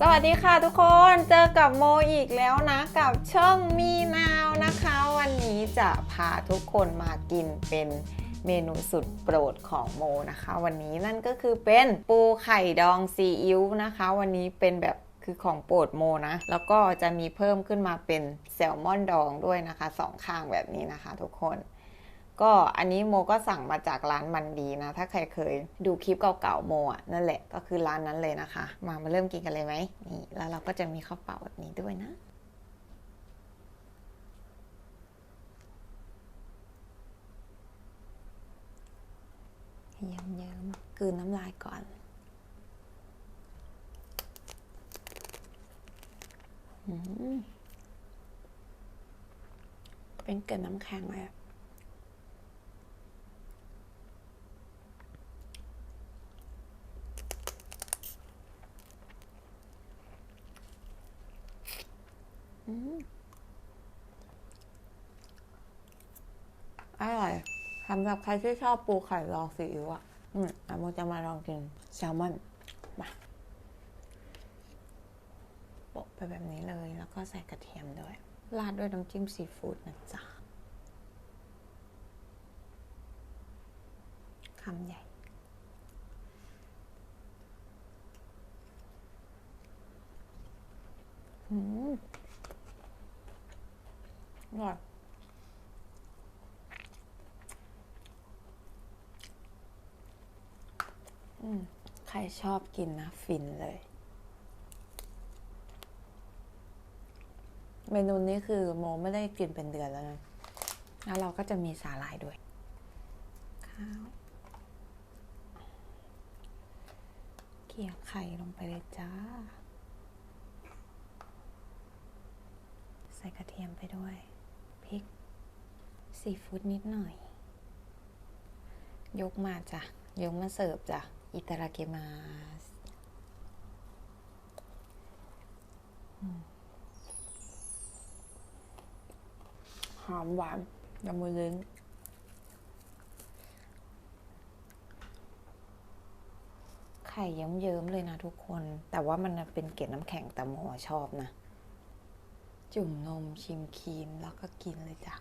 สวัสดีค่ะทุกคนเจอกับโมอีกแล้วนะกับช่องมีนาวนะคะ วันนี้จะพาทุกคนมากินเป็นเมนูสุดโปรดของโมนะคะ วันนี้นั่นก็คือเป็นปูไข่ดองซีอิ๊วนะคะ วันนี้เป็นแบบคือของโปรดโมนะ แล้วก็จะมีเพิ่มขึ้นมาเป็นแซลมอนดองด้วยนะคะสองข้างแบบนี้นะคะ ทุกคน ก็อันนี้โมก็สั่งมาจากร้านมันดีนะ ถ้าใครเคยดูคลิปเก่าๆโมอะนั่นแหละก็คือร้านนั้นเลยนะคะ มามาเริ่มกินกันเลยไหมนี่แล้วเราก็จะมีข้าวเปล่าแบบนี้ด้วยนะเยิ้มๆกลืนน้ำลายก่อน เป็นเกล็ดน้ำแข็งเลยอะ อืมอร่อย สำหรับใครที่ชอบปูไข่ลองซีอิ๊วอะอืมแล้วโมจะมาลองกินแซลมอนมาโปะไปแบบนี้เลย แล้วก็ใส่กระเทียมด้วย ราดด้วยน้ำจิ้มซีฟู้ดนะจ๊ะคำใหญ่อืมอร่อยอืมใค รชอบกินนะฟินเลย เมนูนี้คือโมไม่ได้กินเป็นเดือนแล้วนะแล้วเราก็จะมีสาหร่ายด้วยข้าวเกี่ยวไข่ลงไปเลยจ้า ใส่กระเทียมไปด้วยพริกซีฟู้ดนิดหน่อย ยกมาจ้ะ ยกมาเสิร์ฟจ้ะ อิตาราเกมาสอืมหอมหวานละมุนลิ้นไข่เยิ้มๆเลยนะทุกคน แต่ว่ามันเป็นเกล็ดน้ำแข็งแต่โมชอบนะ จุ่มนมชิมครีมแล้วก็กินเลยจ้ะ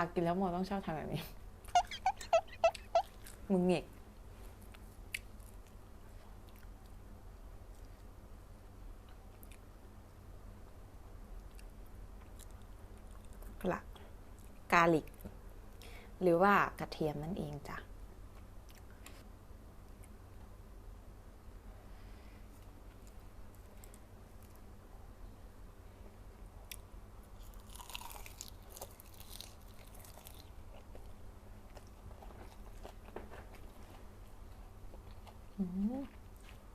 ากินแล้วโมต้องชอบทำแบบนี้ มึงเงกกละกาลิก หรือว่ากระเทียมนั่นเองจ้ะ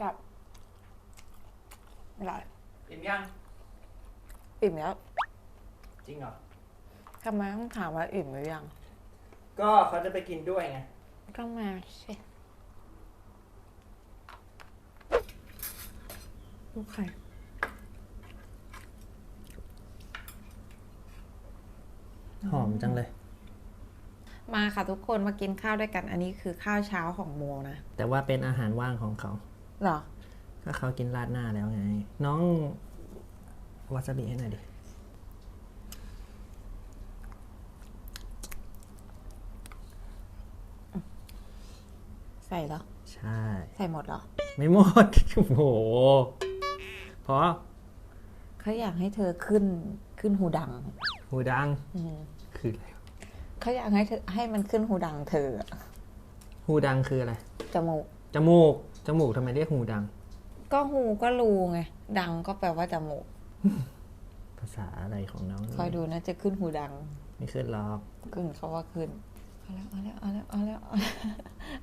จับอร่อยอิ่มยัง อิ่มแล้วจริงเหรอ ทำไมต้องถามว่าอิ่มหรือยังก็เขาจะไปกินด้วยไง ก็มาสิลูกไข่หอมจังเลย มาค่ะทุกคนมากินข้าวด้วยกัน อันนี้คือข้าวเช้าของโมนะ แต่ว่าเป็นอาหารว่างของเขาเหรอ ก็เขากินราดหน้าแล้วไง น้องวาซาบิให้หน่อยดิ ใส่เหรอ ใช่ ใส่หมดเหรอ ไม่หมด โอ้โหเพราะเขาอยากให้เธอขึ้นขึ้นหูดัง หูดัง อืมคืออะไรวะเขาอยากให้เธอให้มันขึ้นหูดังเธออะหูดังคืออะไร จมูก จมูก จมูกทำไมเรียกหูดัง ก็หูก็รูไง ดังก็แปลว่าจมูก ภาษาอะไรของน้องคอยดูนะจะขึ้นหูดัง ไม่ขึ้นหรอกขึ้นเขาว่าขึ้นเอาแล้วเอาแล้วเอาแล้วเอาแล้ว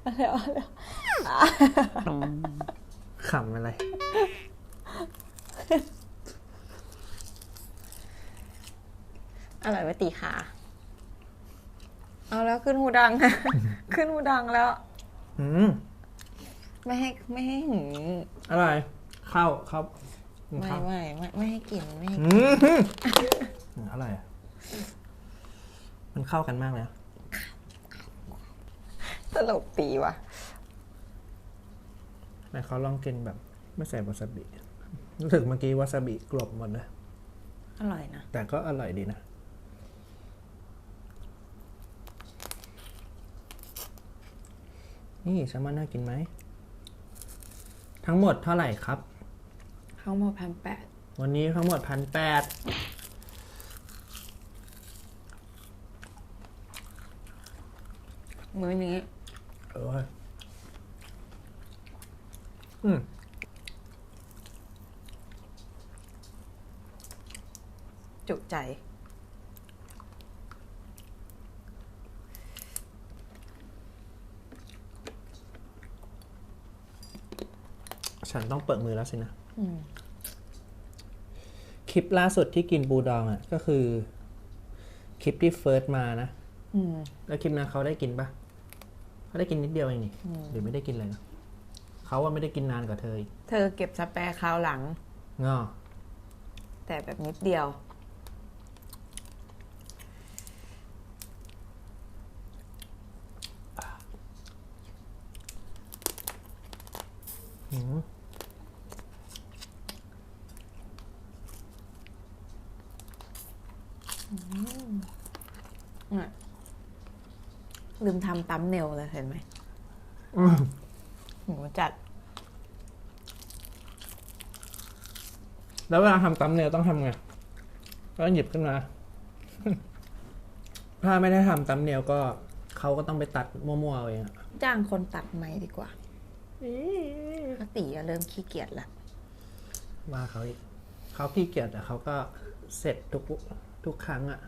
เอาแล้วเอาแล้วขำอะไร อร่อยไหมตีขา เอาแล้วขึ้นหูดัง ขึ้นหูดังแล้ว อืม ไม่ให้ไม่ให้หืมอร่อยข้าวข้าวกินไม่ข้าวไม่ไม่ไม่ให้กินไม่ให้อืมอืมอร่อยอะมันเข้ากันมากเลยอะตลกตีว่ะแต่เขาลองกินแบบ ไม่ใส่วาซาบิรู้สึกเมื่อกี้วาซาบิกลบหมดนะ อร่อยนะ แต่ก็อร่อยดีนะ นี่แซลมอนน่ากินไหม ทั้งหมดเท่าไหร่ครับเข้ามาพันแปดวันนี้ทั้งหมดพันแปดมื้อนี้เอออืมจุใจ ฉันต้องเปิดมือแล้วสินะอืมคลิปล่าสุดที่กินบูดองอะ ก็คือ คลิปที่เฟิร์สมานะอืมแล้วคลิปนั้นเขาได้กินปะเขาได้กินนิดเดียวเองนี่หรือไม่ได้กินเลยนะเขาว่าไม่ได้กินนานกว่าเธออีกเธอเก็บสแปร์คราวหลังงอแต่แบบนิดเดียว หืม น่ะ ลืมทำตั้มเนลเลยเห็นไหมอืมหมูจัด แล้วเวลาทำตัมเนลต้องทำไง ก็หยิบขึ้นมา ถ้าไม่ได้ทำตัมเนลก็เขาก็ต้องไปตัดมั่วๆเอาเองอะจ้างคนตัดไหมดีกว่าปกติเริ่มขี้เกียจละว่าเขาอีกเขาขี้เกียจแต่เขาก็เสร็จทุกทุกครั้งอะ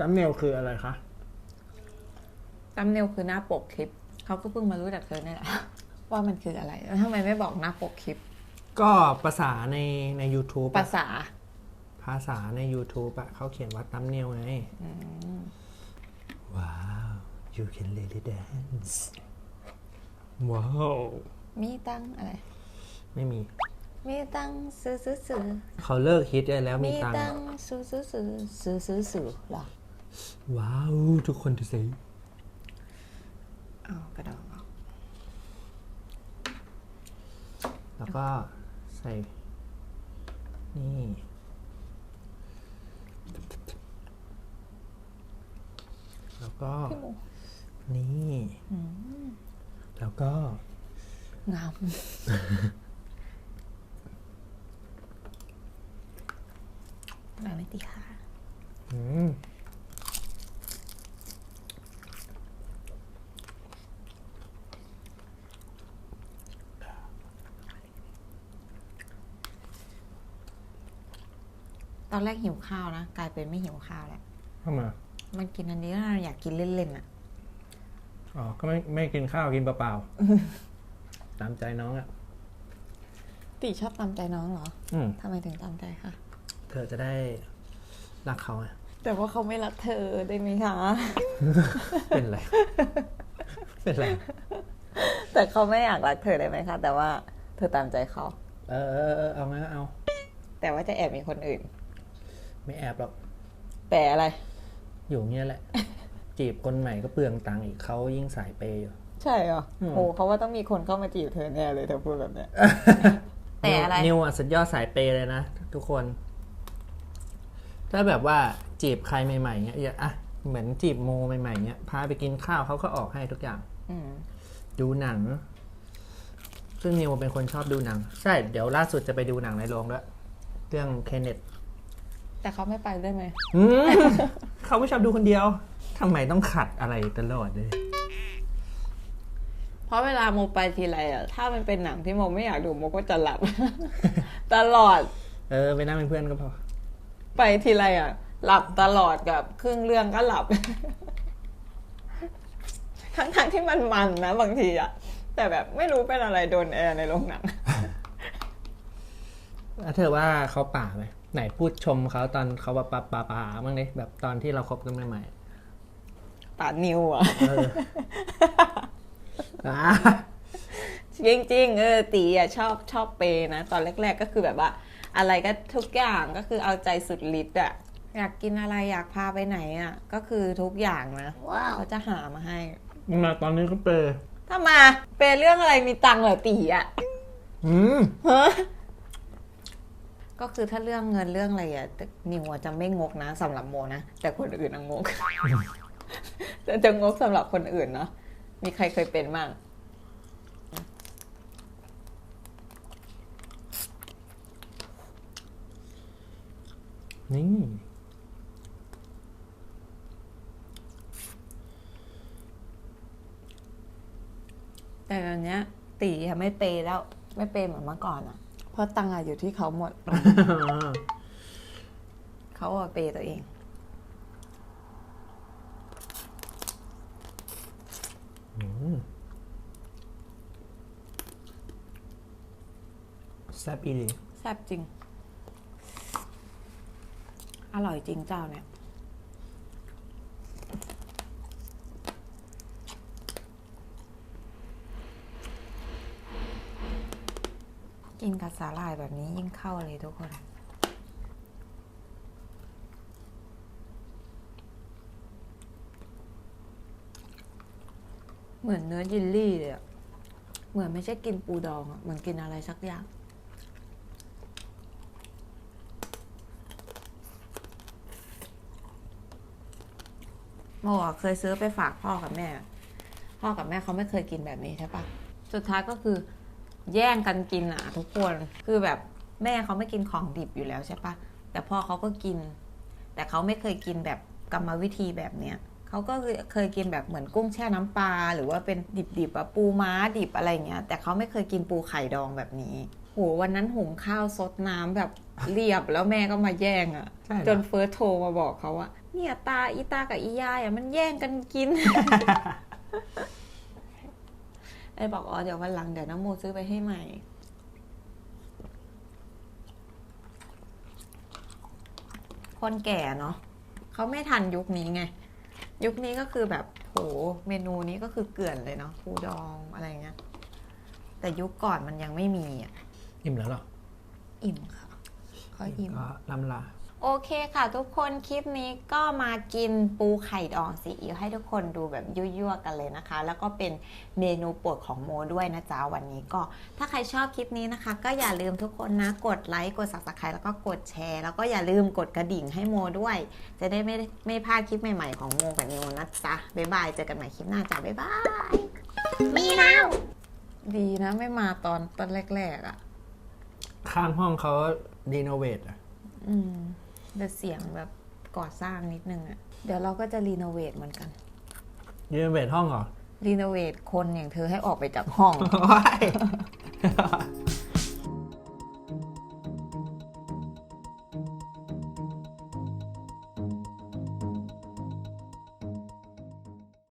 ตัมเนลคืออะไรคะตั้มเนลคือหน้าปกคลิป เขาก็เพิ่งมารู้จากเธอเนี่ยแหละว่ามันคืออะไรแล้วทำไมไม่บอกหน้าปกคลิป ก็ภาษาในใน YouTube อะภาษา ภาษาใน YouTube อะเขาเขียนว่าตัมเนลไงว้าว you can really dance ว้าวมีตังค์อะไร ไม่มี มีตังค์ซื้อซื้อซื้อเขาเลิกฮิตได้แล้วมีมีตัง ตัค์งค์ซื้อซื้อซื้อซื้อซื้อซื้อเหรอ ว้าว ทุกคนดูสิเอากระดองออกแล้วก็ใส่ นี่ แล้วก็ พี่หมูนี่แล้วก็ งามอร่อยไหมตีค่ะ อืม ตอนแรกหิวข้าวนะกลายเป็นไม่หิวข้าวแล้วเข้ามามันกินอันนี้แล้วเราอยากกินเล่นๆอะอ๋อก็ไม่ไม่กินข้าวกินเปล่าๆตามใจน้องอะตีชอบตามใจน้องเหรออืมทำไมถึงตามใจคะเธอจะได้รักเขาไงแต่ว่าเขาไม่รักเธอได้ไหมคะ เป็นไร เป็นไร แต่เขาไม่อยากรักเธอได้ไหมคะ แต่ว่าเธอตามใจเขา เออเออเออเอางั้นก็เอา แต่ว่าจะแอบมีคนอื่น ไม่แอบหรอกแต่อะไร อยู่เงี้ยแหละ จีบคนใหม่ก็เปลืองตังค์อีกเขายิ่งสายเปย์อยู่ใช่เหรออืมโอ้เขาว่าต้องมีคนเข้ามาจีบเธอแน่เลยเธอพูดแบบเนี้ยแต่อะไรนิวอะสุดยอดสายเปย์เลยนะทุกคน ถ้าแบบว่าจีบใครใหม่ๆเงี้ยอย่าอะเหมือนจีบโมใหม่ๆเงี้ยพาไปกินข้าวเขาก็ออกให้ทุกอย่างอืมดูหนัง ซึ่งนิวเป็นคนชอบดูหนัง ใช่ เดี๋ยวล่าสุดจะไปดูหนังในโรงด้วย เรื่องเคนเนต แต่เขาไม่ไปได้ไหมอืมเขาไม่ชอบดูคนเดียวทำไมต้องขัดอะไรตลอดเลย เพราะเวลาโมไปทีไรอะถ้ามันเป็นหนังที่โมไม่อยากดูโมก็จะหลับ ตลอด เออ ไปนั่งเป็นเพื่อนก็พอ ไปทีไรอะหลับตลอดกับครึ่งเรื่องก็หลับ ทั้งๆที่มันมันนะบางทีอะแต่แบบไม่รู้เป็นอะไรโดนแอร์ในโรงหนัง แล้วเธอว่าเขาป่าไหม ไหนพูดชมเขาตอนเขาแบบป่าป่าป่าบ้างดิแบบตอนที่เราคบกันใหม่ปาดนิวอะๆเอออะจริงๆเออตีอะชอบชอบเปย์นะ ตอนแรก ๆ ก็คือแบบว่า อะไรก็ทุกอย่างก็คือเอาใจสุดฤทธิ์อะอยากกินอะไรอยากพาไปไหนอะก็คือทุกอย่างนะเขาจะหามาให้มาตอนนี้ก็เปย์ถ้ามาเปย์เรื่องอะไรมีตังค์เหรอตีอะอืมฮะ ก็คือถ้าเรื่องเงินเรื่องอะไรอะแต่นิวอะจะไม่งกนะสำหรับโมนะ แต่คนอื่นอะงกแต่จะงกสำหรับคนอื่นเนาะมีใครเคยเป็นบ้างนี่แต่ตอนเนี้ยตีอะไม่เปย์แล้ว ไม่เปย์เหมือนเมื่อก่อนอะ เพราะตังค์อะอยู่ที่เขาหมด เขาอะเปย์ตัวเอง แซ่บอีหลีแซ่บจริง อร่อยจริงเจ้าเนี่ย กินกับสาหร่ายแบบนี้ยิ่งเข้าเลยทุกคนเหมือนเนื้อยิลลี่เลยอะเหมือนไม่ใช่กินปูดองอะเหมือนกินอะไรสักอย่าง โมอะเคยซื้อไปฝากพ่อกับแม่ พ่อกับแม่เขาไม่เคยกินแบบนี้ใช่ปะ สุดท้ายก็คือ แย่งกันกินอะ ทุกคนคือแบบแม่เขาไม่กินของดิบอยู่แล้วใช่ปะแต่พ่อเขาก็กิน แต่เขาไม่เคยกินแบบกรรมวิธีแบบเนี้ยเขาก็เคยกินแบบเหมือนกุ้งแช่น้ำปลาหรือว่าเป็นดิบๆอะปูม้าดิบอะไรเงี้ยแต่เขาไม่เคยกินปูไข่ดองแบบนี้โหวันนั้นหุงข้าวซดน้ำแบบเรียบแล้วแม่ก็มาแย่งอะใช่เหรอ จนเฟิร์สโทรมาบอกเขาว่าเนี่ยตาอีตากับอียายอะมันแย่งกันกิน ไอ้บอกอ๋อเดี๋ยววันหลังเดี๋ยวน้ำโมซื้อไปให้ใหม่ คนแก่เนาะเขาไม่ทันยุคนี้ไง ยุคนี้ก็คือแบบโหเมนูนี้ก็คือเกลื่อนเลยเนาะปูดองอะไรเงี้ย แต่ยุคก่อนมันยังไม่มีอะ อิ่มแล้วเหรอ อิ่มค่ะเขาอิ่มก็ลำลา โอเคค่ะทุกคนคลิปนี้ก็มากินปูไข่ดองซีอิ๊วให้ทุกคนดูแบบยั่วๆกันเลยนะคะ แล้วก็เป็นเมนูโปรดของโมด้วยนะจ๊ะวันนี้ก็ ถ้าใครชอบคลิปนี้นะคะ ก็อย่าลืมทุกคนนะกดไลค์กด subscribe แล้วก็กดแชร์ แล้วก็อย่าลืมกดกระดิ่งให้โมด้วย จะได้ไม่ไม่พลาดคลิปใหม่ๆของโมกับนิวนะจ๊ะบ๊ายบายเจอกันใหม่คลิปหน้าจ้ะบ๊ายบายมีแล้วดีนะไม่มาตอนตอนแรกๆอะ่ะ ข้างห้องเขารีโนเวทอะ อืม แต่เสียงแบบก่อสร้างนิดนึงอะ่ะ เดี๋ยวเราก็จะรีโนเวทเหมือนกัน รีโนเวทห้องเหรอ รีโนเวทคนอย่างเธอให้ออกไปจากห้องว้าย